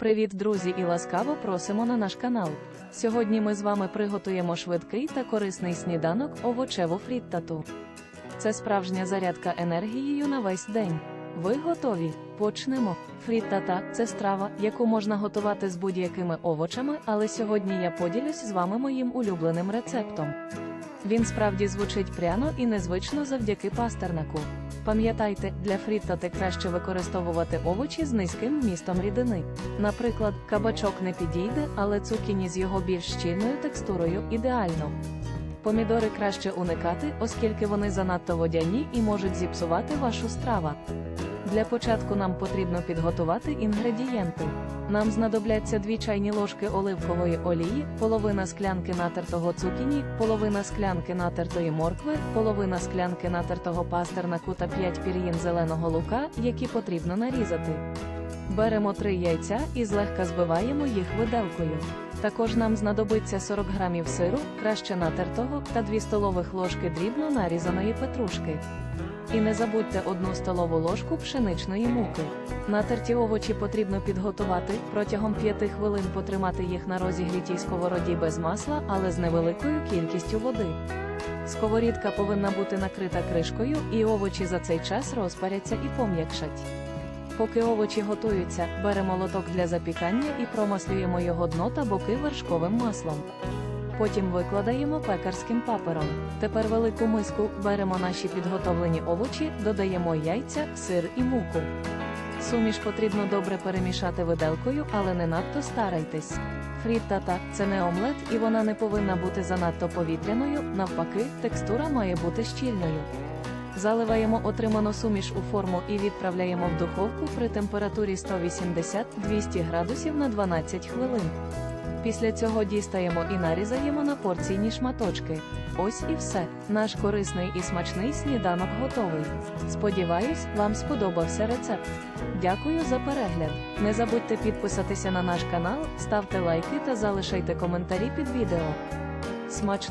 Привіт, друзі, і ласкаво просимо на наш канал. Сьогодні ми з вами приготуємо швидкий та корисний сніданок овочеву фріттату. Це справжня зарядка енергією на весь день. Ви готові? Почнемо. Фріттата це страва, яку можна готувати з будь-якими овочами, але сьогодні я поділюсь з вами моїм улюбленим рецептом. Він справді звучить пряно і незвично завдяки пастернаку. Пам'ятайте, для фріттати краще використовувати овочі з низьким вмістом рідини. Наприклад, кабачок не підійде, але цукіні з його більш щільною текстурою ідеально. Помідори краще уникати, оскільки вони занадто водяні і можуть зіпсувати вашу страву. Для початку нам потрібно підготувати інгредієнти. Нам знадобляться 2 чайні ложки оливкової олії, половина склянки натертого цукіні, половина склянки натертої моркви, половина склянки натертого пастернаку та 5 пір'їн зеленого лука, які потрібно нарізати. Беремо 3 яйця і злегка збиваємо їх виделкою. Також нам знадобиться 40 грамів сиру, краще натертого, та 2 столових ложки дрібно нарізаної петрушки. І не забудьте одну столову ложку пшеничної муки. Натерті овочі потрібно підготувати, протягом 5 хвилин потримати їх на розігрітій сковороді без масла, але з невеликою кількістю води. Сковорідка повинна бути накрита кришкою, і овочі за цей час розпаряться і пом'якшать. Поки овочі готуються, беремо лоток для запікання і промаслюємо його дно та боки вершковим маслом. Потім викладаємо пекарським папером. Тепер велику миску беремо наші підготовлені овочі, додаємо яйця, сир і муку. Суміш потрібно добре перемішати виделкою, але не надто старайтесь. Фріттата – це не омлет і вона не повинна бути занадто повітряною, навпаки, текстура має бути щільною. Заливаємо отриману суміш у форму і відправляємо в духовку при температурі 180-200 градусів на 12 хвилин. Після цього дістаємо і нарізаємо на порційні шматочки. Ось і все. Наш корисний і смачний сніданок готовий. Сподіваюсь, вам сподобався рецепт. Дякую за перегляд. Не забудьте підписатися на наш канал, ставте лайки та залишайте коментарі під відео. Смачно!